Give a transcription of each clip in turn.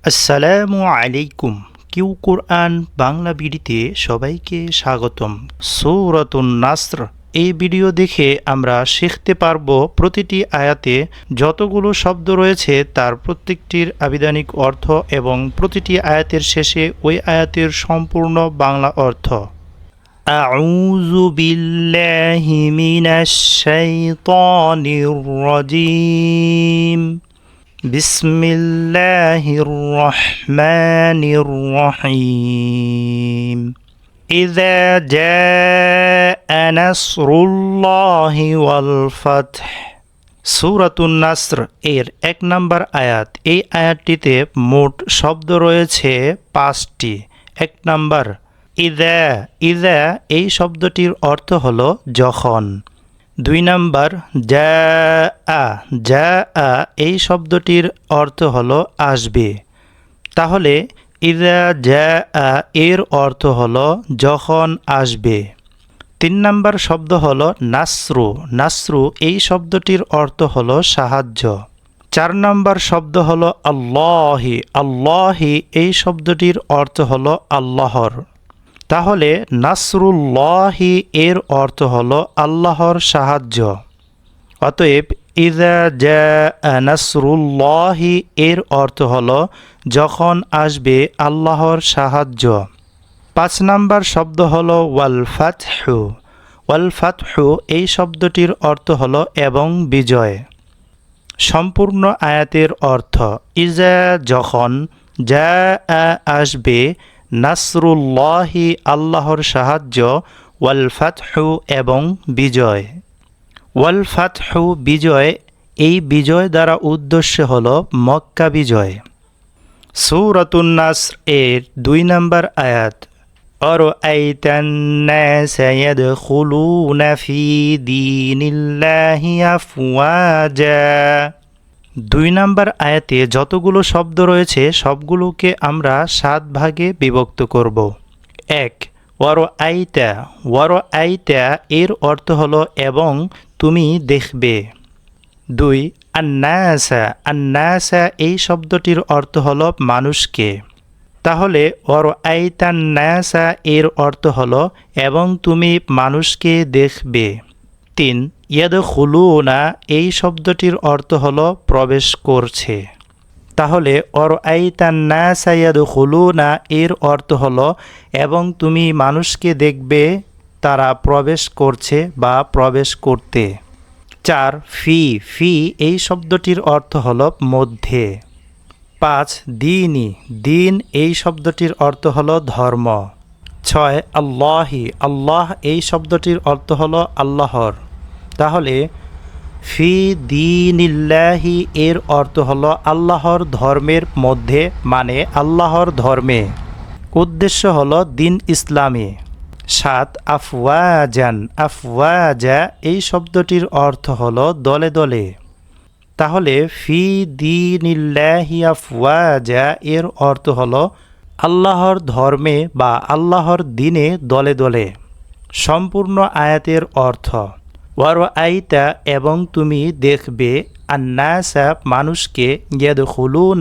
আসসালামু আলাইকুম কিউ কোরআন বাংলা বিডিতে সবাইকে স্বাগতম সৌরতুন নাসর এই ভিডিও দেখে আমরা শিখতে পারব প্রতিটি আয়াতে যতগুলো শব্দ রয়েছে তার প্রত্যেকটির আবিধানিক অর্থ এবং প্রতিটি আয়াতের শেষে ওই আয়াতের সম্পূর্ণ বাংলা অর্থ أعوذ بالله من الشيطان الرجيم بسم الله الرحمن الرحيم إذا جاء نصر الله والفتح সুরাতুন নাসর এর এক নম্বর আয়াত এই আয়াতটিতে মোট শব্দ রয়েছে পাঁচটি এক নম্বর ইদা ইদা এই শব্দটির অর্থ হলো যখন দুই নাম্বার, যা, আ। যা, আ, এই শব্দটির অর্থ হলো আসবে। তাহলে, ইদা, যা, আ, এর অর্থ হলো যখন আসবে। তিন নাম্বার শব্দ হলো নাসরু। নাসরু এই শব্দটির অর্থ হলো সাহায্য। চার নাম্বার শব্দ হলো আল্লাহি। আল্লাহি এই শব্দটির অর্থ হলো আল্লাহর। তাহলে নাসরুল্লাহি এর অর্থ হলো আল্লাহর সাহায্য। অতএব ইদা জা নাসরুল্লাহি এর অর্থ হলো যখন আসবে আল্লাহর সাহায্য। পাঁচ নাম্বার শব্দ হলো ওয়াল ফাতহু। ওয়াল ফাতহু এই শব্দটির অর্থ হলো এবং বিজয়। সম্পূর্ণ আয়াতের অর্থ ইজা যখন যা আসবে নাসরুল্লাহি আল্লাহর সাহায্য ওয়াল ফাতহু এবং বিজয় ওয়াল ফাতহু বিজয় এই বিজয় দ্বারা উদ্দেশ্য হল মক্কা বিজয় সৌরতুন্নাস এর দুই নম্বর আয়াত أرأيت الناس يدخلون في دين الله أفواجا দুই নাম্বার আয়াতে যতগুলো শব্দ রয়েছে, সবগুলোকে আমরা সাত ভাগে বিভক্ত করব। এক ওয়ার আইতা ওয়ার আইতা এর অর্থ হলো, এবং তুমি দেখবে। দুই, আন্নাসা। আন্নাসা এই শব্দটির অর্থ হলো, মানুষকে। তাহলে ওর আইতান্নাসা এর অর্থ হলো, এবং তুমি মানুষকে দেখবে। তিন ইয়াদ খুলুনা এই শব্দটির অর্থ হল প্রবেশ করছে। তাহলে অর আইতান্নাসা ইয়াদ খুলুনা এর অর্থ হল, এবং তুমি মানুষকে দেখবে, তারা প্রবেশ করছে বা প্রবেশ করতে। চার, ফি ফি, এই শব্দটির অর্থ হল মধ্যে। পাঁচ, দিনই, দিন, এই শব্দটির অর্থ হল ধর্ম। ছয়, আল্লাহি, আল্লাহ, এই শব্দটির অর্থ হল আল্লাহর। তাহলে ফি দিনিল্লাহি এর অর্থ হলো আল্লাহর ধর্মের মধ্যে মানে আল্লাহর ধর্মে। উদ্দেশ্য হলো দিন ইসলামে। সাত, আফওয়াজান, আফওয়াজা এই শব্দটির অর্থ হলো দলে দলে। তাহলে ফি দিনিল্লাহি আফওয়াজা এর অর্থ হলো আল্লাহর ধর্মে বা আল্লাহর দিনে দলে দলে। সম্পূর্ণ আয়াতের অর্থ ওয়ার আইতা এবং তুমি দেখবে আন্নাসা, মানুষকে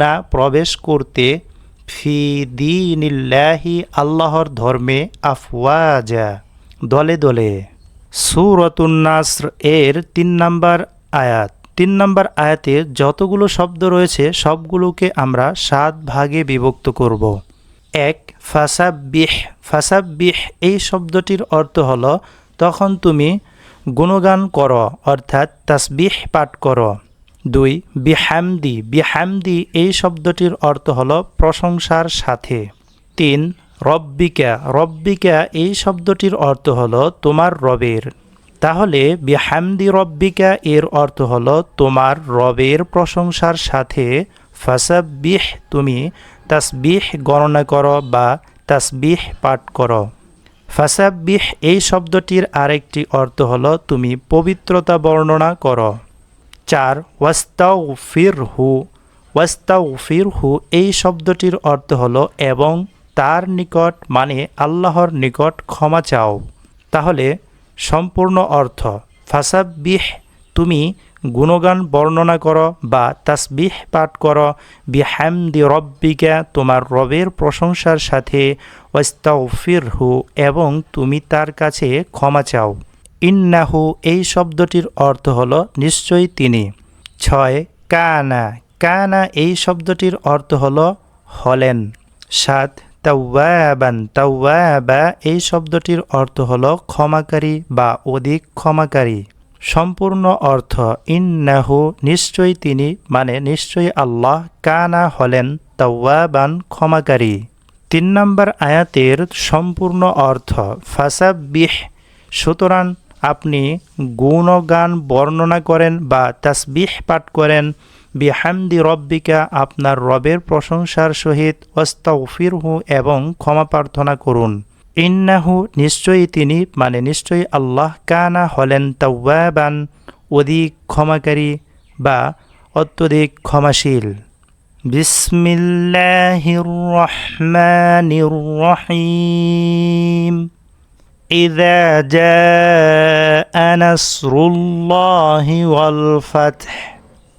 না প্রবেশ করতে, ফি দিনিল্লাহি, আল্লাহর ধর্মে আফওয়াজা, দলে দলে। সুরতুন্নাসর এর তিন নম্বর আয়াত। তিন নম্বর আয়াতে যতগুলো শব্দ রয়েছে, সবগুলোকে আমরা সাত ভাগে বিভক্ত করব। এক ফাসাবিহ ফাসাবিহ এই শব্দটির অর্থ হলো, তখন তুমি গুণগান কর, অর্থাৎ তাসবিহ পাঠ কর। দুই, বিহামদি। বিহামদি এই শব্দটির অর্থ হল প্রশংসার সাথে। তিন, রব্বিকা। রব্বিকা এই শব্দটির অর্থ হল তোমার রবের। তাহলে বিহামদি রব্বিকা এর অর্থ হল তোমার রবের প্রশংসার সাথে। ফাসাবিহ তুমি তাসবিহ গণনা করো বা তাসবিহ পাঠ করো। ফাসাবিহ এই শব্দটির আরেকটি অর্থ হল, তুমি পবিত্রতা বর্ণনা করো। চার ওয়াস্তাউ ফির হু ওয়াস্তাউ ফির হু এই শব্দটির অর্থ হল, এবং তার নিকট মানে আল্লাহর নিকট ক্ষমা চাও। তাহলে, সম্পূর্ণ অর্থ ফাসাবিহ তুমি গুণগান বর্ণনা করো বা তাসবিহ পাঠ করো। বিহামদি রব্বিকা, তোমার রবের প্রশংসার সাথে ওয়াস্তাউফির হু এবং তুমি তার কাছে ক্ষমা চাও। ইন্নাহু, এই শব্দটির অর্থ হলো নিশ্চয়ই তিনি। ছয়, কানা। কানা, এই শব্দটির অর্থ হল হলেন। সাত, তাওয়াবান। তাওয়াবা, এই শব্দটির অর্থ হলো ক্ষমাকারী বা অধিক ক্ষমাকারী। সম্পূর্ণ অর্থ, ইন্নাহু, নিশ্চয়ই তিনি মানে নিশ্চয়ই আল্লাহ কানা হলেন তাওয়াবান ক্ষমাকারী। তিন নম্বর আয়াতের সম্পূর্ণ অর্থ ফাসাবিহ সুতরাং আপনি গুণগান বর্ণনা করেন বা তাসবিহ পাঠ করেন, বিহামদি রব্বিকা আপনার রবের প্রশংসার সহিত ওস্তাউফিরহু এবং ক্ষমা প্রার্থনা করুন। ইন্নাহু নিশ্চয়ই তিনি মানে নিশ্চয়ই আল্লাহ কানা হলেন তাওয়াবান অধিক ক্ষমাকারী বা অত্যধিক ক্ষমাশীল বিসমিল্লাহির রহমানির রহিম إذا جاء نصر الله والفتح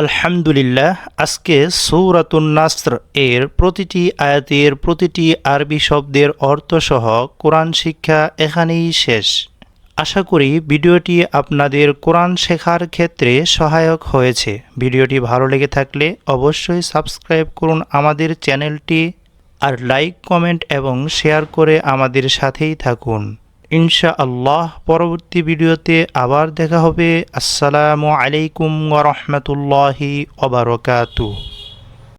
আলহামদুলিল্লাহ, আজকে সৌরাতুন নাসর এর প্রতিটি আয়াতের প্রতিটি আরবি শব্দের অর্থসহ কোরআন শিক্ষা এখানেই শেষ। আশা করি ভিডিওটি আপনাদের কোরআন শেখার ক্ষেত্রে সহায়ক হয়েছে। ভিডিওটি ভালো লেগে থাকলে অবশ্যই সাবস্ক্রাইব করুন আমাদের চ্যানেলটি আর লাইক, কমেন্ট এবং শেয়ার করে আমাদের সাথেই থাকুন। ইনশা আল্লাহ পরবর্তী ভিডিওতে আবার দেখা হবে। আসসালামু আলাইকুম ওরহমতুল্লাহি ওবরকাতু